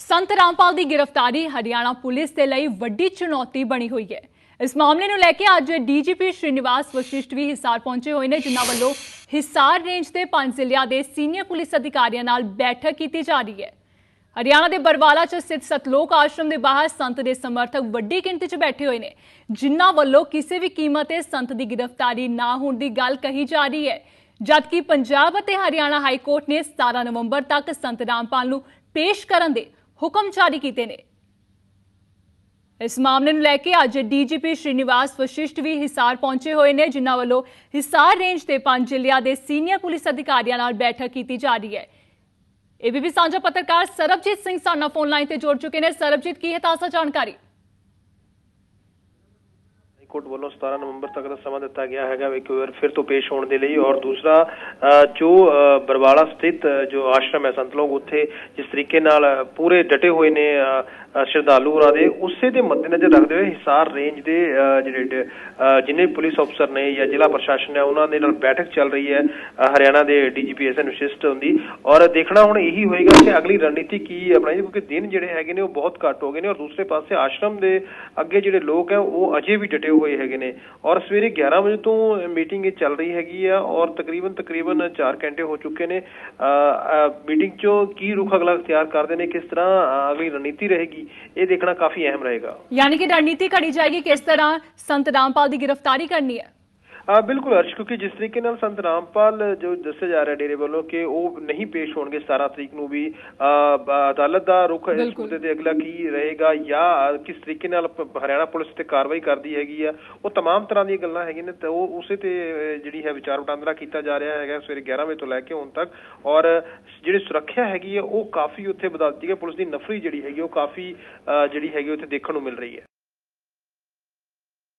ਸੰਤ ਰਾਮਪਾਲ ਦੀ ਗ੍ਰਿਫਤਾਰੀ ਹਰਿਆਣਾ ਪੁਲਿਸ ਦੇ ਲਈ ਵੱਡੀ ਚੁਣੌਤੀ ਬਣੀ ਹੋਈ ਹੈ। ਇਸ ਮਾਮਲੇ ਨੂੰ ਲੈ ਕੇ ਅੱਜ ਡੀਜੀਪੀ ਸ਼੍ਰੀਨਿਵਾਸ ਵਸ਼ਿਸ਼ਟ ਵੀ ਹਿਸਾਰ ਪਹੁੰਚੇ ਹੋਏ ਨੇ, ਜਿਨ੍ਹਾਂ ਵੱਲੋਂ ਹਿਸਾਰ ਰੇਂਜ ਦੇ ਪੰਜ ਜ਼ਿਲ੍ਹਿਆਂ ਦੇ ਸੀਨੀਅਰ ਪੁਲਿਸ ਅਧਿਕਾਰੀਆਂ ਨਾਲ ਬੈਠਕ ਕੀਤੀ ਜਾ ਰਹੀ ਹੈ। ਹਰਿਆਣਾ ਦੇ ਬਰਵਾਲਾ 'ਚ ਸਥਿਤ ਸਤਲੋਕ ਆਸ਼ਰਮ ਦੇ ਬਾਹਰ ਸੰਤ ਦੇ ਸਮਰਥਕ ਵੱਡੀ ਗਿਣਤੀ 'ਚ ਬੈਠੇ ਹੋਏ ਨੇ, ਜਿਨ੍ਹਾਂ ਵੱਲੋਂ ਕਿਸੇ ਵੀ ਕੀਮਤ ਤੇ ਸੰਤ ਦੀ ਗ੍ਰਿਫਤਾਰੀ ਨਾ ਹੋਣ ਦੀ ਗੱਲ ਕਹੀ ਜਾ ਰਹੀ ਹੈ। ਜਦਕਿ ਪੰਜਾਬ ਅਤੇ ਹਰਿਆਣਾ ਹਾਈ ਕੋਰਟ ਨੇ 17 ਨਵੰਬਰ ਤੱਕ ਸੰਤ ਰਾਮਪਾਲ ਨੂੰ ਪੇਸ਼ ਕਰਨ ਦੇ ਹੁਕਮ ਜਾਰੀ ਕੀਤੇ ਨੇ। ਇਸ ਮਾਮਲੇ ਨੂੰ ਲੈ ਕੇ ਅੱਜ ਡੀਜੀਪੀ ਸ਼੍ਰੀਨਿਵਾਸ ਵਸ਼ਿਸ਼ਟ ਵੀ ਹਿਸਾਰ ਪਹੁੰਚੇ ਹੋਏ ਨੇ, ਜਿਨ੍ਹਾਂ ਵੱਲੋਂ ਹਿਸਾਰ ਰੇਂਜ ਦੇ ਪੰਜ ਜ਼ਿਲ੍ਹਿਆਂ ਦੇ ਸੀਨੀਅਰ ਪੁਲਿਸ ਅਧਿਕਾਰੀਆਂ ਨਾਲ ਬੈਠਕ ਕੀਤੀ ਜਾ ਰਹੀ ਹੈ। ਏਬੀਪੀ ਸਾਂਝਾ ਪੱਤਰਕਾਰ ਸਰਬਜੀਤ ਸਿੰਘ ਸਾਨਾ ਫੋਨ ਲਾਈਨ ਤੇ ਜੁੜ ਚੁੱਕੇ ਨੇ। ਸਰਬਜੀਤ, ਕੀ ਹੈ ਤਾਜ਼ਾ ਜਾਣਕਾਰੀ? ਹਾਈਕੋਰਟ ਵੱਲੋਂ 17 ਨਵੰਬਰ ਤੱਕ ਦਾ ਸਮਾਂ ਦਿੱਤਾ ਗਿਆ ਹੈਗਾ ਇੱਕ ਵਾਰ ਫਿਰ ਤੋਂ ਪੇਸ਼ ਹੋਣ ਦੇ ਲਈ ਔਰ ਦੂਸਰਾ ਜੋ ਬਰਵਾਲਾ ਸਥਿਤ ਜੋ ਆਸ਼ਰਮ ਹੈ ਸੰਤ ਲੋਕ, ਉੱਥੇ ਜਿਸ ਤਰੀਕੇ ਨਾਲ ਪੂਰੇ ਡਟੇ ਹੋਏ ਨੇ ਸ਼ਰਧਾਲੂ ਉਹਨਾਂ ਦੇ, ਉਸੇ ਦੇ ਮੱਦੇਨਜ਼ਰ ਰੱਖਦੇ ਹੋਏ ਹਿਸਾਰ ਰੇਂਜ ਦੇ ਜਿਹੜੇ ਜਿੰਨੇ ਵੀ ਪੁਲਿਸ ਅਫਸਰ ਨੇ ਜਾਂ ਜ਼ਿਲ੍ਹਾ ਪ੍ਰਸ਼ਾਸਨ ਹੈ, ਉਹਨਾਂ ਦੇ ਨਾਲ ਬੈਠਕ ਚੱਲ ਰਹੀ ਹੈ ਹਰਿਆਣਾ ਦੇ ਡੀਜੀਪੀ ਐਸਐਨ ਵਿਸ਼ਿਸ਼ਟ ਹੁੰਦੀ। ਔਰ ਦੇਖਣਾ ਹੁਣ ਇਹੀ ਹੋਏਗਾ ਕਿ ਅਗਲੀ ਰਣਨੀਤੀ ਕੀ ਅਪਣਾਈ, ਕਿਉਂਕਿ ਦਿਨ ਜਿਹੜੇ ਹੈਗੇ ਨੇ, ਉਹ ਬਹੁਤ ਘੱਟ ਹੋ ਗਏ ਨੇ ਔਰ ਦੂਸਰੇ ਪਾਸੇ ਆਸ਼ਰਮ ਦੇ ਅੱਗੇ ਜਿਹੜੇ ਲੋਕ ਹੈ, ਉਹ ਅਜੇ ਵੀ ਡਟੇ ਹੋਏ ਹੈਗੇ ਨੇ। ਔਰ ਸਵੇਰੇ 11 ਵਜੇ ਤੋਂ ਮੀਟਿੰਗ ਇਹ ਚੱਲ ਰਹੀ ਹੈਗੀ ਆ ਔਰ ਤਕਰੀਬਨ ਤਕਰੀਬਨ 4 ਘੰਟੇ ਹੋ ਚੁੱਕੇ ਨੇ। ਮੀਟਿੰਗ ਚੋਂ ਕੀ ਰੁਖ ਅਗਲਾ ਤਿਆਰ ਕਰਦੇ ਨੇ, ਕਿਸ ਤਰ੍ਹਾਂ ਅਗਲੀ ਰਣਨੀਤੀ ਰਹੇਗੀ, ਇਹ ਦੇਖਣਾ ਕਾਫੀ ਅਹਿਮ ਰਹੇਗਾ। ਯਾਨੀ ਕਿ ਰਣਨੀਤੀ ਘੜੀ ਜਾਏਗੀ, ਕਿਸ ਤਰ੍ਹਾਂ ਸੰਤ ਰਾਮਪਾਲ ਦੀ ਗ੍ਰਿਫਤਾਰੀ ਕਰਨੀ ਹੈ। ਬਿਲਕੁਲ ਹਰਸ਼ ਕਿਉਂਕਿ ਜਿਸ ਤਰੀਕੇ ਨਾਲ ਸੰਤ ਰਾਮਪਾਲ ਜੋ ਦੱਸਿਆ ਜਾ ਰਿਹਾ ਡੇਰੇ ਵੱਲੋਂ ਕਿ ਉਹ ਨਹੀਂ ਪੇਸ਼ ਹੋਣਗੇ 17 ਤਰੀਕ ਨੂੰ ਵੀ ਅ, ਬ- ਅਦਾਲਤ ਦਾ ਰੁਖ ਇਸ ਬਿਲਕੁਲ। ਮੁੱਦੇ ਤੇ ਅਗਲਾ ਕੀ ਰਹੇਗਾ ਜਾਂ ਕਿਸ ਤਰੀਕੇ ਨਾਲ ਪ- ਹਰਿਆਣਾ ਪੁਲਿਸ ਤੇ ਕਾਰਵਾਈ ਕਰਦੀ ਹੈਗੀ ਆ ਉਹ तमाम ਤਰ੍ਹਾਂ ਦੀਆਂ ਗੱਲਾਂ ਹੈਗੀਆਂ ਨੇ ਤੇ ਉਹ ਉਸੇ ਤੇ ਅ, ਜਿਹੜੀ ਹੈ ਵਿਚਾਰ ਵਟਾਂਦਰਾ ਕੀਤਾ ਜਾ ਰਿਹਾ ਹੈਗਾ ਸਵੇਰੇ 11 ਵਜੇ ਤੋਂ ਲੈ ਕੇ ਹੁਣ ਤੱਕ ਔਰ ਜਿਹੜੀ ਸੁਰੱਖਿਆ ਹੈਗੀ ਹੈ ਉਹ ਕਾਫੀ ਉੱਥੇ ਵਧਾ ਦਿੱਤੀ ਹੈ ਪੁਲਿਸ ਦੀ ਨਫਰੀ ਜਿਹੜੀ ਹੈਗੀ ਉਹ ਕਾਫੀ ਅ, ਜਿਹੜੀ ਹੈਗੀ ਉੱਥੇ ਦੇਖਣ ਨੂੰ ਮਿਲ ਰਹੀ ਹੈ